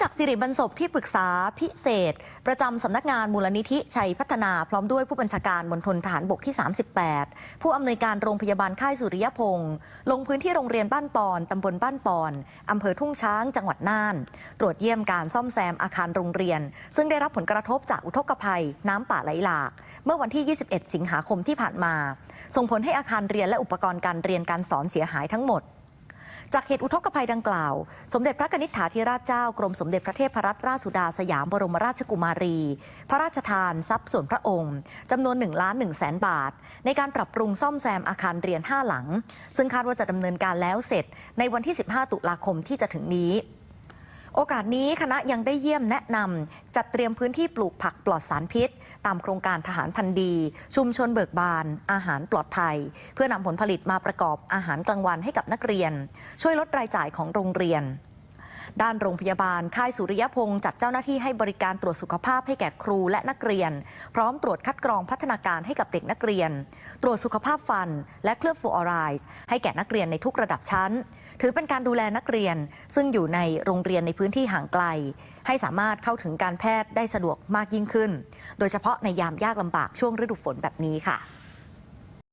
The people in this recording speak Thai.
จักสิริบรรศพที่ปรึกษาพิเศษ ประจำสำนักงานมูลนิธิชัยพัฒนาพร้อมด้วยผู้บัญชาการมณฑลทหารบกที่ 38 ผู้อำนวยการโรงพยาบาลค่ายสุริยพงศ์ลงพื้นที่โรงเรียนบ้านปอนตำบลบ้านปอนอำเภอทุ่งช้างจังหวัดน่าน ตรวจเยี่ยมการซ่อมแซมอาคารโรงเรียน ซึ่งได้รับผลกระทบจากอุทกภัย น้ำป่าไหลหลาก เมื่อวันที่ 21 สิงหาคมที่ผ่านมา ส่งผลให้อาคารเรียนและอุปกรณ์การเรียนการสอนเสียหายทั้งหมด จากเหตุอุทกภัยดังกล่าว สมเด็จพระนิษฐาธิราชเจ้ากรมสมเด็จพระเทพรัตนราชสุดาสยามบรมราชกุมารี พระราชทานทรัพย์ส่วนพระองค์จำนวน1ล้าน1แสนบาท ในการปรับปรุงซ่อมแซมอาคารเรียน 5 หลัง ซึ่งคาดว่าจะดำเนินการแล้วเสร็จในวันที่ 15 ตุลาคมที่จะถึงนี้ โอกาสนี้คณะยังได้เยี่ยมแนะนำจัดเตรียมพื้นที่ปลูกผักปลอดสารพิษ ตามโครงการทหารพันธุ์ดี ชุมชนเบิกบาน อาหารปลอดภัย เพื่อนำผลผลิตมาประกอบอาหารกลางวันให้กับนักเรียน ช่วยลดรายจ่ายของโรงเรียน ด้านโรงพยาบาล ค่ายสุริยพงศ์จัดเจ้าหน้าที่ให้บริการตรวจสุขภาพให้แก่ครูและนักเรียน พร้อมตรวจคัดกรองพัฒนาการให้กับเด็กนักเรียน ตรวจสุขภาพฟัน และเคลือบฟลูออไรด์ให้แก่นักเรียนในทุกระดับชั้น ถือเป็นการดูแลนักเรียน ซึ่งอยู่ในโรงเรียนในพื้นที่ห่างไกล ให้สามารถเข้าถึงการแพทย์ได้สะดวกมากยิ่งขึ้น โดยเฉพาะในยามยากลำบากช่วงฤดูฝนแบบนี้ค่ะ